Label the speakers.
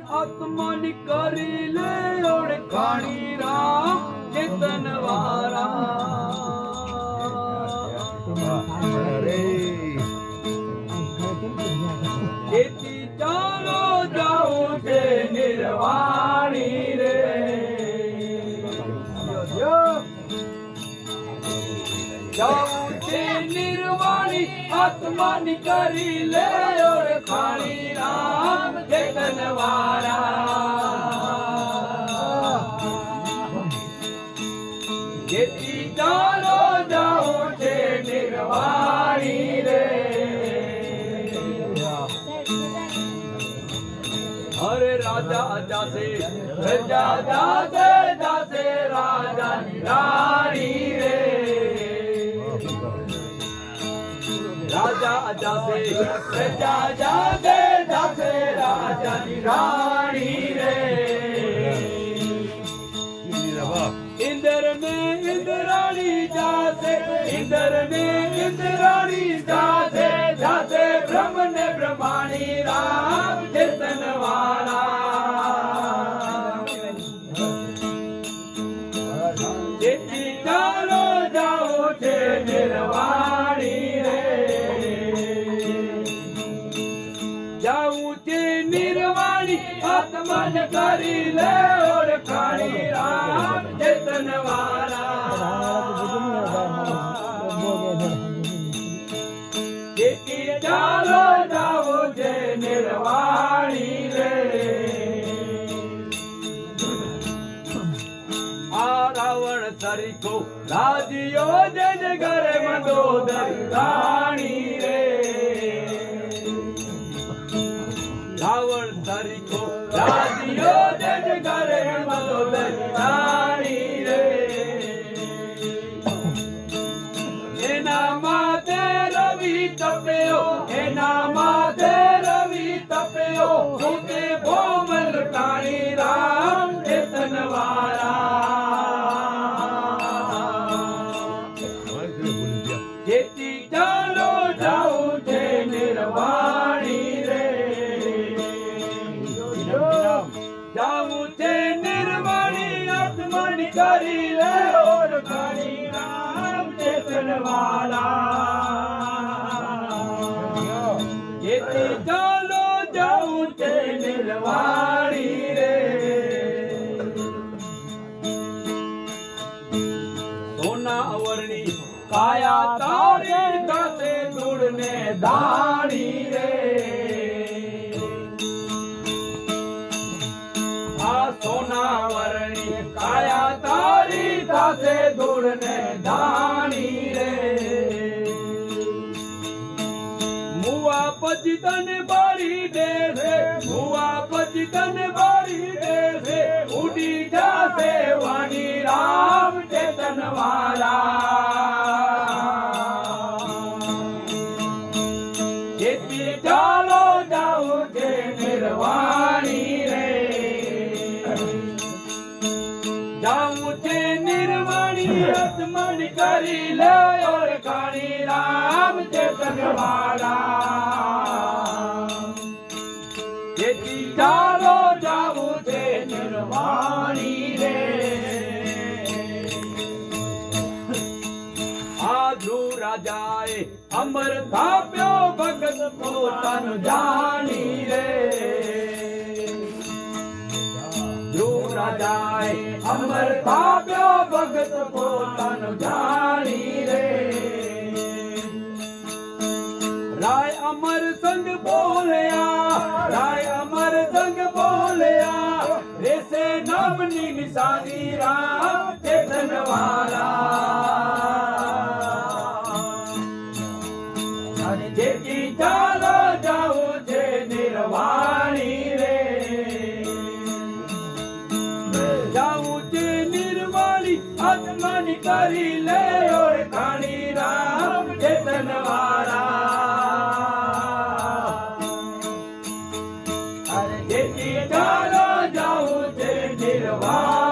Speaker 1: આત્માની કરી લે ઓળખાણી રામ ચેતન વારા. આત્માની કરી લે ઓળખાણી રામ ચેતન જેથી ચાલો જાઉં છે નિર્વાણી રે. અરે રાજા જાસે પ્રજા જાસે જાસે રાજા રાણી રે. રાજા જાશે પ્રજા જાગે જાશે રાજાની રાણી રે. ઇન્દર મે ઇન્દ્રાણી જાશે ઇન્દર મે ઇન્દ્રાણી જાશે જાશે બ્રહ્મ ને બ્રહ્માણી રા કરી લે ઓળખાણી રામ ચેતન જેથી ચાલો જાઓ જે નિર્વાણી રે. આ રાવણ તરીકો રાજીયો જન ઘરે મંદોદર રાણી રે. રાવણ તરીકો રાજીયો જન ઘરે મંદોદર રાણી રે એના માથે રવિ તપ્યો એના માથે રવિ જાવું છે નિર્વાણી આત્મની કરી લે. ઓળખાણી રામ ચેતન જેથી ચાલો જાવું છે નિર્વાણી રે. સોના અવરણી કાયા તારે સાથે ધૂળને દાણી તારી સાથે ધૂળને દાણી રે. મુવા પછી તને બારી દે રે, મુવા પછી તને બારી દે રે. ઉડી જાશે વાણી રામ ચેતન જેથી ઓળખાણી રામ જેથી ચાલો જાવું છે નિર્વાણી રે. આજુ રાજાએ અમર થાપ્યો ભગત પોતાનું જાણી રે. રાજાએ અમર થાપ્યો ભગત પોતાનું જાણી નામની નિશાની રામ ચેતન અને જેથી ચાલો જાવું છે નિર્વાણી રે જાવું છે નિર્વાણી આત્માની કરી લે ઓળખાણી રામ ચેતન અરે જેથી ચાલો નિર્વાણી રે